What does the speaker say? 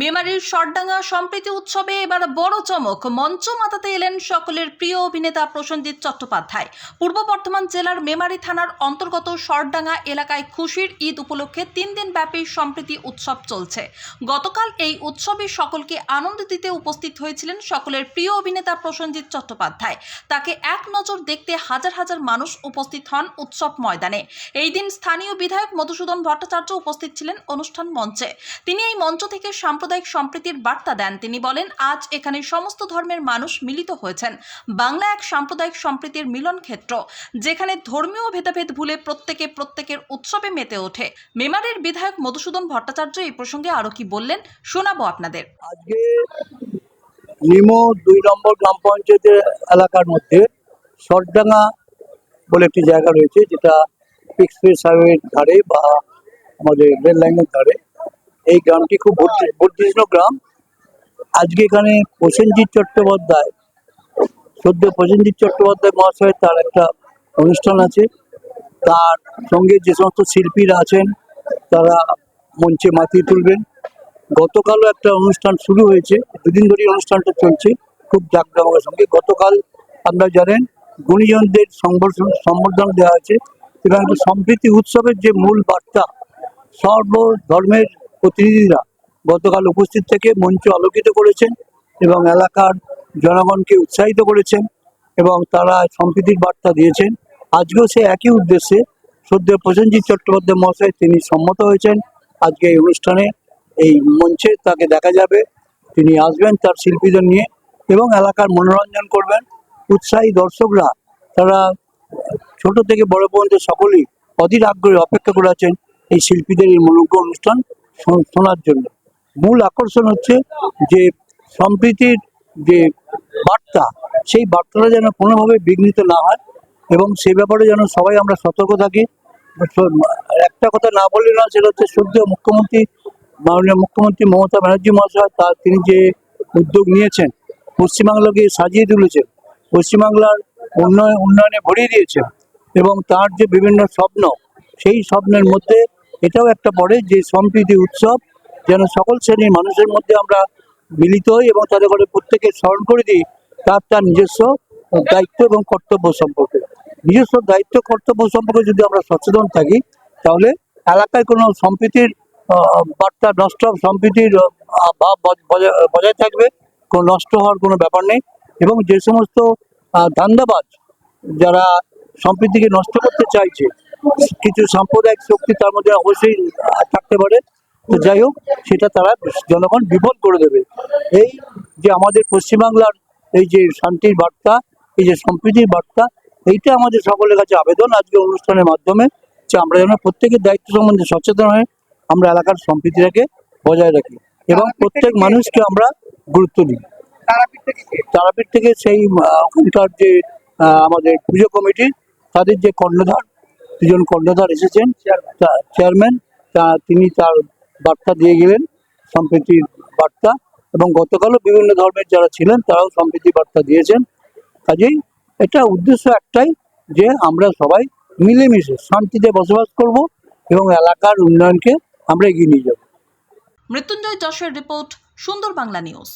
মেমারির সরডাঙ্গা সম্প্রীতি উৎসবে এবার বড় চমক। মঞ্চ মাতাতে এলেন সকলের প্রিয় অভিনেতা প্রসেনজিৎ চট্টোপাধ্যায়। পূর্ব বর্ধমান জেলার মেমারি থানার অন্তর্গত সরডাঙ্গা এলাকায় খুশির ঈদ উপলক্ষে তিন দিন ব্যাপী সম্প্রীতি উৎসব চলছে। গতকাল এই উৎসবে সকলকে আনন্দ দিতে উপস্থিত হয়েছিলেন সকলের প্রিয় অভিনেতা প্রসেনজিৎ চট্টোপাধ্যায়। তাকে এক নজর দেখতে হাজার হাজার মানুষ উপস্থিত হন উৎসব ময়দানে। এই দিন স্থানীয় বিধায়ক মধুসূদন ভট্টাচার্য উপস্থিত ছিলেন অনুষ্ঠান মঞ্চে। তিনি এই মঞ্চ থেকে সাম্প্রদায়িক সম্প্রীতির বার্তা দেন। তিনি বলেন, আজ এখানে সমস্ত ধর্মের মানুষ মিলিত হয়েছেন। বাংলা এক সাম্প্রদায়িক সম্প্রীতির মিলন ক্ষেত্র, যেখানে ধর্মীয় ভেদাভেদ ভুলে প্রত্যেকে প্রত্যেকের উৎসবে মেতে ওঠে। মেমারের বিধায়ক মধুসূদন ভট্টাচার্য এই প্রসঙ্গে আরও কি বললেন, শোনাবো আপনাদের। আজকে নিমো দুই নম্বর গ্রাম পঞ্চায়েতের এলাকার মধ্যে সরডাঙ্গা বলে একটি জায়গা রয়েছে, যেটা এক্সপ্রেস হাইওয়ের ধারে বা আমাদের রেল লাইনের ধারে। এই গ্রামটি খুব বর্ধি- বর্ধিষ্ণু গ্রাম। আজকে এখানে প্রসেনজিৎ চট্টোপাধ্যায় সদ্য প্রসেনজিৎ চট্টোপাধ্যায় মহাশয়ের তার একটা অনুষ্ঠান আছে। তার সঙ্গে যে সমস্ত শিল্পীরা আছেন তারা মঞ্চে মাতিয়ে তুলবেন। গতকালও একটা অনুষ্ঠান শুরু হয়েছে দুদিন ধরে অনুষ্ঠানটা চলছে খুব জাঁকজমকের সঙ্গে। গতকাল আপনারা জানেন গুণীজনদের সম্বর্ধনা দেওয়া হয়েছে। এবং সম্প্রীতি উৎসবের যে মূল বার্তা সর্ব ধর্মের প্রতিনিধিরা গতকাল উপস্থিত থেকে মঞ্চ আলোকিত করেছেন এবং এলাকার জনগণকে উৎসাহিত করেছেন এবং তারা সম্প্রীতির বার্তা দিয়েছেন। আজকেও সে একই উদ্দেশ্যে সদ্য প্রসেনজিৎ চট্টোপাধ্যায় মহাশয় তিনি সম্মত হয়েছেন। আজকে এই অনুষ্ঠানে এই মঞ্চে তাকে দেখা যাবে। তিনি আসবেন তার শিল্পীদের নিয়ে এবং এলাকার মনোরঞ্জন করবেন। উৎসাহী দর্শকরা, তারা ছোট থেকে বড় পর্যন্ত সকলেই অধীর আগ্রহে অপেক্ষা করে আছেন। এই শিল্পীদের এই মনোজ্ঞ অনুষ্ঠান শোনার জন্য। মূল আকর্ষণ হচ্ছে যে সম্প্রীতির যে বার্তা, সেই বার্তাটা যেন কোনোভাবে বিঘ্নিত না হয় এবং সে ব্যাপারে যেন সবাই আমরা সতর্ক থাকি। একটা কথা না বললে না সেটা হচ্ছে সদ্য মুখ্যমন্ত্রী, মাননীয় মুখ্যমন্ত্রী মমতা ব্যানার্জি মহাশয়, তার তিনি যে উদ্যোগ নিয়েছেন, পশ্চিমবাংলাকে সাজিয়ে তুলেছেন, পশ্চিমবাংলার উন্নয়ন উন্নয়নে ভরিয়ে দিয়েছেন এবং তার যে বিভিন্ন স্বপ্ন, সেই স্বপ্নের মধ্যে এটাও একটা পরে যে সম্প্রীতি উৎসব, যেন সকল শ্রেণির মানুষের মধ্যে আমরা মিলিত হই এবং তাদের করে প্রত্যেকে স্মরণ করে দিই, তার তার নিজস্ব দায়িত্ব এবং কর্তব্য সম্পর্কে। নিজস্ব দায়িত্ব, কর্তব্য সম্পর্কে যদি আমরা সচেতন থাকি, তাহলে এলাকায় কোনো সম্প্রীতির বার্তা নষ্ট, সম্প্রীতির ভাব বজায় থাকবে, কোনো নষ্ট হওয়ার কোনো ব্যাপার নেই এবং যে সমস্ত ধান্দাবাজ যারা সম্প্রীতিকে নষ্ট করতে চাইছে কিছু সাম্প্রদায়িক শক্তি তার মধ্যে অবশ্যই থাকতে পারে। তো যাই হোক, সেটা তারা জনগণ বিফল করে দেবে। এই যে আমাদের পশ্চিমবাংলার এই যে শান্তির বার্তা, এই যে সম্প্রীতির বার্তা, এইটা আমাদের সকলের কাছে আবেদন আজকে অনুষ্ঠানের মাধ্যমে যে আমরা যেন প্রত্যেকের দায়িত্ব সম্বন্ধে সচেতন হয়ে আমরা এলাকার সম্প্রীতিটাকে বজায় রাখি এবং প্রত্যেক মানুষকে আমরা গুরুত্ব দিই। তারাপীঠ থেকে সেই ওখানকার যে আমাদের পুজো কমিটি, তাদের যে কর্ণধার দুজন কর্ণধার এসেছেন। চেয়ারম্যান তা তিনি তার বার্তা দিয়ে গেলেন, সম্প্রীতির বার্তা। এবং গতকালও বিভিন্ন ধর্মের যারা ছিলেন, তারাও সম্প্রীতি বার্তা দিয়েছেন। কাজেই এটা উদ্দেশ্য একটাই যে আমরা সবাই মিলেমিশে শান্তিতে বসবাস করব এবং এলাকার উন্নয়নকে আমরা এগিয়ে নিয়ে যাব। মৃত্যুঞ্জয় যশের রিপোর্ট, সুন্দর বাংলা নিউজ।